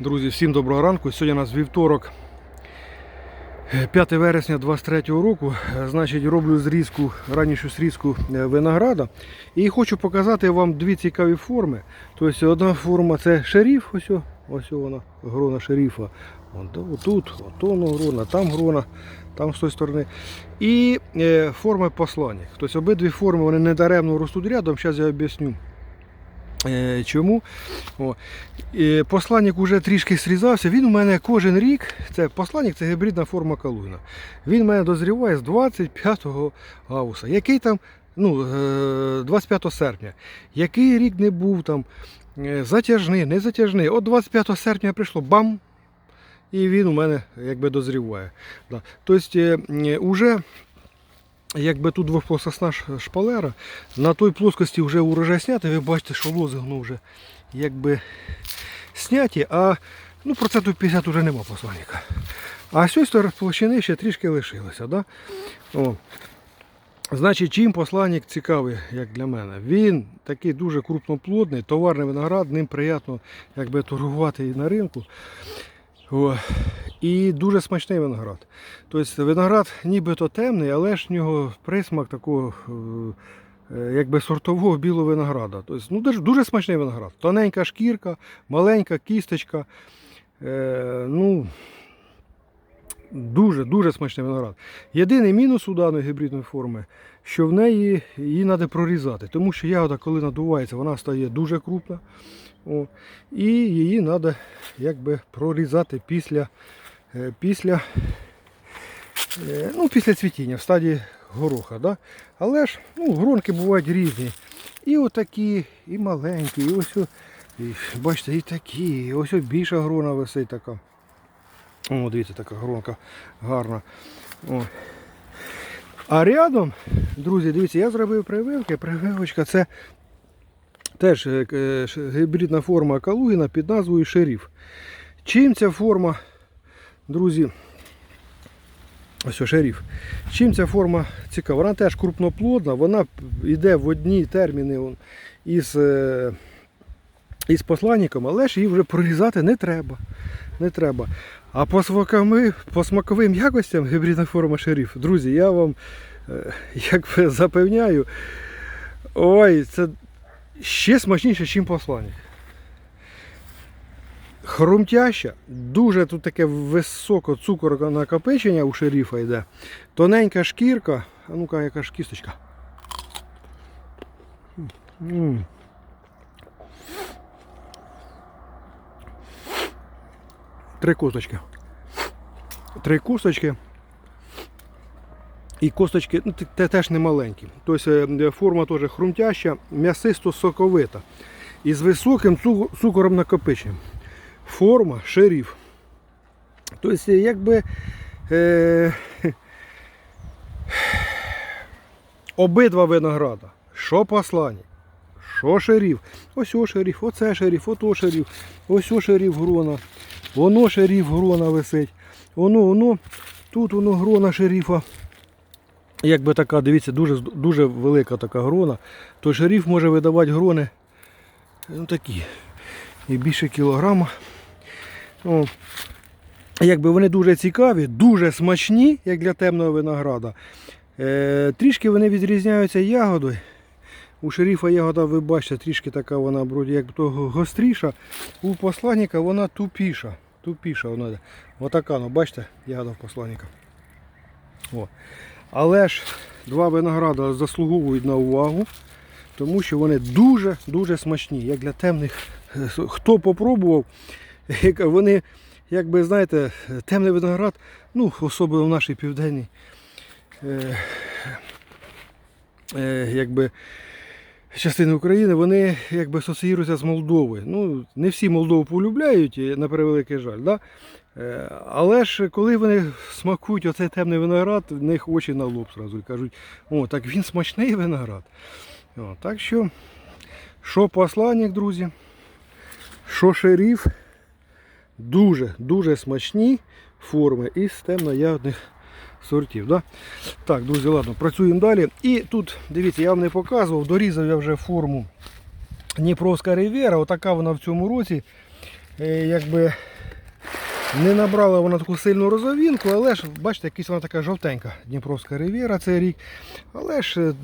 Друзі, всім доброго ранку. Сьогодні у нас вівторок, е, 5 вересня 23 року. Е, Значить, роблю зрізку, раннішу зрізку е, винограда. І хочу показати вам дві цікаві форми. Тобто одна форма це шеріф, ось, ось вона, грона шеріфа. То- воно грона, там грона, там з тої сторони. І е, форми посланник. Тобто обидві форми вони не даремно ростуть рядом. Зараз я об'ясню. Е, Чому? О. Посланник вже трішки срізався. Він у мене кожен рік, це посланник це гібридна форма калугіна. Він мене дозріває з 25 августа. Який там, ну, е, 25 серпня. Який рік не був там е, затяжний, не затяжний. От 25 серпня прийшло бам! І він у мене якби дозріває. Тобто, е, е, якби тут двохплоскосна шпалера, на той плоскості вже урожай знятий, ви бачите, що лози ну, вже якби сняті, а ну, процентів 50 вже нема посланника. А з цієї площини ще трішки лишилося. Да? О. Значить, чим посланник цікавий, як для мене? Він такий дуже крупноплодний, товарний виноград, ним приємно якби, торгувати і на ринку. О. І дуже смачний виноград. Тобто виноград нібито темний, але ж в нього присмак такого е, е, якби сортового білого винограда. Тобто, ну, дуже, смачний виноград. Тоненька шкірка, маленька кісточка. Е, ну, дуже, дуже смачний виноград. Єдиний мінус у даної гібридної форми, що в неї її треба прорізати, тому що ягода, коли надувається, вона стає дуже крупна. О, і її треба якби прорізати після, е, після, е, ну, після цвітіння в стадії гороха. Да? Але ж ну, гронки бувають різні. І отакі, і маленькі, і ось, і, бачите, і такі, і ось більша грона висить така. О, дивіться, така гронка гарна. О. А рядом, друзі, дивіться, я зробив прививки. Прививочка це теж е, е, гібридна форма Калугіна під назвою Шеріф. Чим ця форма, друзі, ось шеріф. Чим ця форма цікава? Вона теж крупноплодна, вона йде в одні терміни із, е, із посланником, але ж її вже прорізати не треба. Не треба. А по смаковим, по смаковим якостям гібридна форма шеріф, друзі, я вам е, як би запевняю, ой, це ще смачніше, ніж посланник. Хрумтяща, дуже тут таке високо цукорнакопичення у шеріфа йде. Тоненька шкірка. А ну-ка, яка ж кісточка. М. Три косточки. Три косточки. І косточки ну, те- те- теж не маленькі. Тобто е, форма теж хрумтяща, м'ясисто соковита. І з високим цукором накопиченням. Форма шеріф. Тобто, якби е, обидва винограда, що послані, що шеріф, ось о шеріф, оце шеріф, ото шеріф, ось о шеріф грона, воно шеріф грона висить, воно, воно, тут воно грона шеріфа. Якби така, дивіться, дуже, дуже велика така грона, то шеріф може видавати грони ну, такі, і більше кілограма. О. Якби вони дуже цікаві, дуже смачні, як для темного винограда. Е, трішки вони відрізняються ягодою. У шеріфа ягода, ви бачите, трішки така вона як то гостріша. У посланника вона тупіша. Тупіша вона. йде. Отака, ну бачите, ягода в посланника. О. Але ж два винограда заслуговують на увагу, тому що вони дуже-дуже смачні, як для темних. Хто попробував, як вони, якби знаєте, темний виноград, ну, особливо в нашій південній, е, е, якби, частини України, вони якби асоціюються з Молдовою. Ну, не всі Молдову полюбляють, на превеликий жаль. Да? Е, Але ж коли вони смакують оцей темний виноград, в них очі на лоб зразу і кажуть, о, так він смачний виноград. О, так що, що посланник, друзі, що шеріф, дуже, дуже смачні форми із темно-ягодних сортів. Да? Так, друзі, ладно, працюємо далі. І тут, дивіться, я вам не показував, дорізав я вже форму Дніпровська Ривєра. Отака вона в цьому році. Е, Якби Не набрала вона таку сильну розовінку, але ж, бачите, якась вона така жовтенька Дніпровська ривіра цей рік. Але ж е,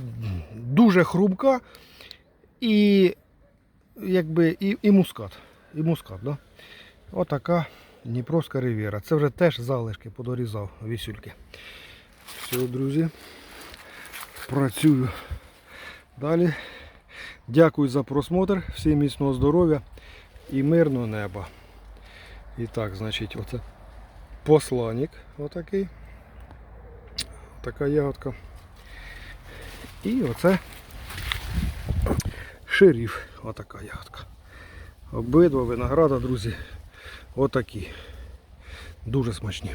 дуже хрумка і якби і, і мускат. І мускат, да? Отака Дніпровська ривіра. Це вже теж залишки подорізав вісюльки. Все, друзі. Працюю далі. Дякую за просмотр. Всім міцного здоров'я і мирного неба. І так, значить, оце посланник отакий. Така ягодка. І оце шеріф. Отака ягодка. Обидва винограда, друзі, отакі. Дуже смачні.